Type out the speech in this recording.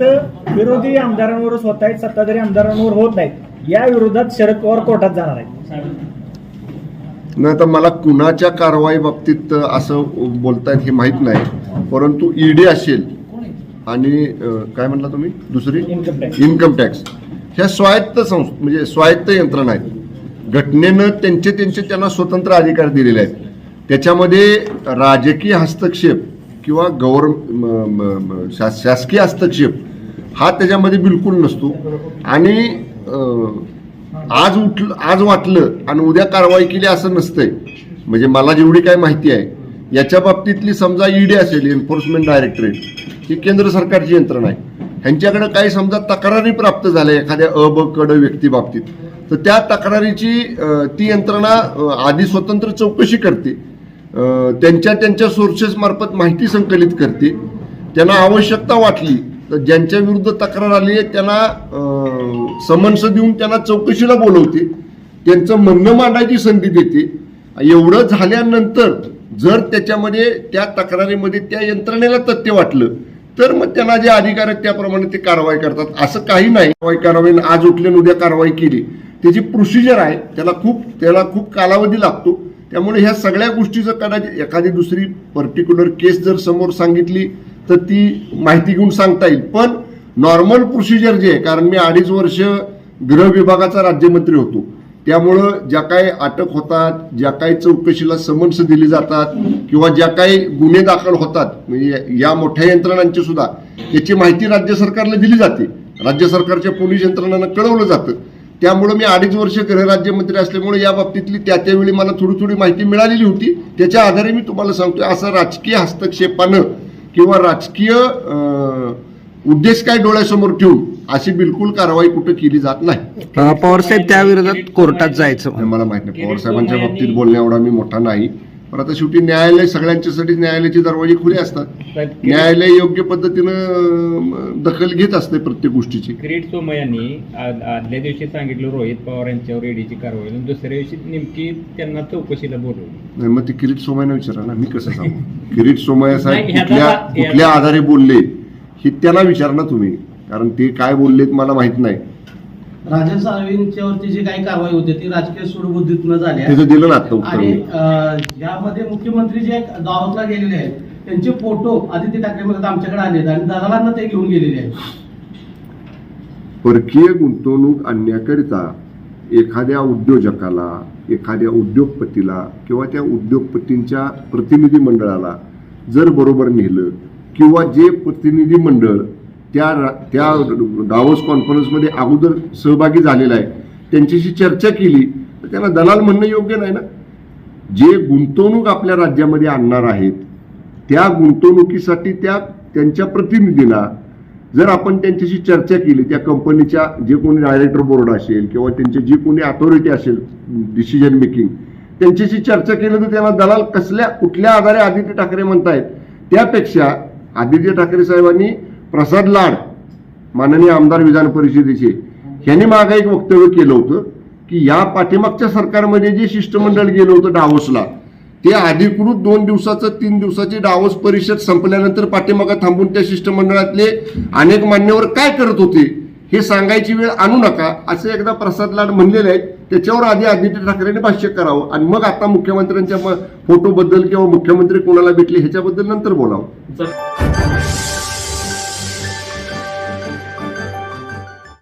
फक्त विरोधी आमदारांवरच होत आहेत सत्ताधारी आमदारांवर होत नाहीत. या विरोधात शरद पवार कोर्टात जाणार आहेत. नाही तर मला कुणाच्या कारवाई बाबतीत असं बोलतायत हे माहीत नाही. परंतु ईडी असेल आणि काय म्हणला तुम्ही? दुसरी? इन्कम टॅक्स इन्कम टॅक्स ह्या स्वायत्त संस्था म्हणजे स्वायत्त यंत्रणा आहेत. घटनेनं त्यांचे त्यांचे त्यांना स्वतंत्र अधिकार दिलेले आहेत. त्याच्यामध्ये राजकीय हस्तक्षेप किंवा गव्हर्न शासकीय हस्तक्षेप हा त्याच्यामध्ये बिलकुल नसतो. आणि आज उठलं आज वाटलं आणि उद्या कारवाई केली असं नसतंय. म्हणजे मला जेवढी काय माहिती आहे याच्या बाबतीतली समजा ईडी असेल एन्फोर्समेंट डायरेक्टरेट ही केंद्र सरकारची यंत्रणा आहे. ह्यांच्याकडे काही समजा तक्रारी प्राप्त झाल्या एखाद्या अ ब कड व्यक्तीबाबतीत तर त्या तक्रारीची ती यंत्रणा आधी स्वतंत्र चौकशी करते. त्यांच्या त्यांच्या सोर्सेसमार्फत माहिती संकलित करते. त्यांना आवश्यकता वाटली तर ज्यांच्या विरुद्ध तक्रार आली आहे त्यांना समन्स देऊन त्यांना चौकशीला बोलवते. त्यांचं म्हणणं मांडायची संधी देते. एवढं झाल्यानंतर जर त्याच्यामध्ये त्या तक्रारीमध्ये त्या यंत्रणेला तथ्य वाटलं तर मग त्यांना जे अधिकार आहेत त्याप्रमाणे ते कारवाई करतात. असं काही नाही. कारवाई कारवाई आज उठले उद्या कारवाई केली. त्याची प्रोसिजर आहे. त्याला खूप त्याला खूप कालावधी लागतो. त्यामुळे ह्या सगळ्या गोष्टीचं कदाचित एखादी दुसरी पर्टिक्युलर केस जर समोर सांगितली तर ती माहिती घेऊन सांगता येईल. पण नॉर्मल प्रोसिजर जे आहे कारण मी अडीच वर्ष गृह विभागाचा राज्यमंत्री होतो. त्यामुळं ज्या काही अटक होतात ज्या काही चौकशीला समन्स दिली जातात किंवा ज्या काही गुन्हे दाखल होतात म्हणजे या मोठ्या यंत्रणांची सुद्धा याची माहिती राज्य सरकारला दिली जाते. राज्य सरकारच्या पोलीस यंत्रणांना कळवलं जातं. त्यामुळं मी अडीच वर्ष गृहराज्यमंत्री असल्यामुळे या बाबतीतली त्या त्यावेळी मला थोडी थोडी माहिती मिळालेली होती. त्याच्या आधारे मी तुम्हाला सांगतोय असं राजकीय हस्तक्षेपानं किंवा राजकीय उद्देश काय डोळ्यासमोर ठेवून अशी बिलकुल कारवाई कुठं केली जात नाही. पवारसाहेब त्या विरोधात कोर्टात जायचं मला माहीत नाही. पवार साहेबांच्या बाबतीत बोलण्या एवढा मी मोठा नाही. पण आता शेवटी न्यायालय सगळ्यांच्यासाठी न्यायालयाचे दरवाजे खुले असतात. न्यायालय योग्य पद्धतीनं दखल घेत असते प्रत्येक गोष्टीची. किरीट सोमय्यांनी आज- आदल्या दिवशी सांगितलं रोहित पवार यांच्यावर ईडीची कारवाई आणि दुसऱ्या दिवशी नेमकी त्यांना चौकशीला बोलवलं. नाही मग ते किरीट सोमय्यांना विचारा ना मी कसं सांगू? किरीट सोमय्या साहेब कुठल्या कुठल्या आधारे बोलले हे त्यांना विचारा ना तुम्ही. कारण ते काय बोललेत मला माहीत नाही. राजन साळवींच्यावरती जी काही कारवाई होती ती राजकीय सूडबुद्धीतनं झाली आहे. त्याचं दिलं ना आता उत्तर आणि मी. अं, यामध्ये मुख्यमंत्री जे दावतला गेलेले आहेत त्यांचे फोटो आदित्य ठाकरेमध्ये आमच्याकडे आले आहेत आणि दादालांना ते घेऊन गेलेले आहेत परकीय गुंतवणूक आणण्याकरिता एखाद्या उद्योजकाला एखाद्या उद्योगपतीला किंवा त्या उद्योगपतींच्या प्रतिनिधी मंडळाला जर बरोबर नेलं किंवा जे प्रतिनिधी मंडळ त्या त्या डावोस कॉन्फरन्समध्ये अगोदर सहभागी झालेला आहे. त्यांच्याशी चर्चा केली. तर त्यांना दलाल म्हणणं योग्य नाही ना? जे गुंतवणूक आपल्या राज्यामध्ये आणणार आहेत त्या गुंतवणुकीसाठी त्या त्यांच्या प्रतिनिधीला जर आपण त्यांच्याशी चर्चा केली त्या कंपनीच्या जे कोणी डायरेक्टर बोर्ड असेल किंवा त्यांचे जी कोणी अथॉरिटी असेल डिसिजन मेकिंग त्यांच्याशी चर्चा केलं तर त्यांना दलाल कसल्या कुठल्या आधारे आदित्य ठाकरे म्हणतायत? त्यापेक्षा आदित्य ठाकरे साहेबांनी प्रसाद लाड माननीय आमदार विधान परिषदेचे यांनी मागे एक वक्तव्य केलं होतं की या पाठीमागच्या सरकारमध्ये जे शिष्टमंडळ गेलं होतं डावोसला ते अधिकृत दोन दिवसाचं तीन दिवसाची डावोस परिषद संपल्यानंतर पाठीमागं थांबून त्या शिष्टमंडळातले अनेक मान्यवर काय करत होते हे सांगायची वेळ आणू नका असं एकदा प्रसाद लाड म्हणलेले आहेत. त्याच्यावर आधी आदित्य ठाकरेंनी भाष्य करावं आणि मग आता मुख्यमंत्र्यांच्या फोटोबद्दल किंवा मुख्यमंत्री कोणाला भेटले ह्याच्याबद्दल नंतर बोलावं.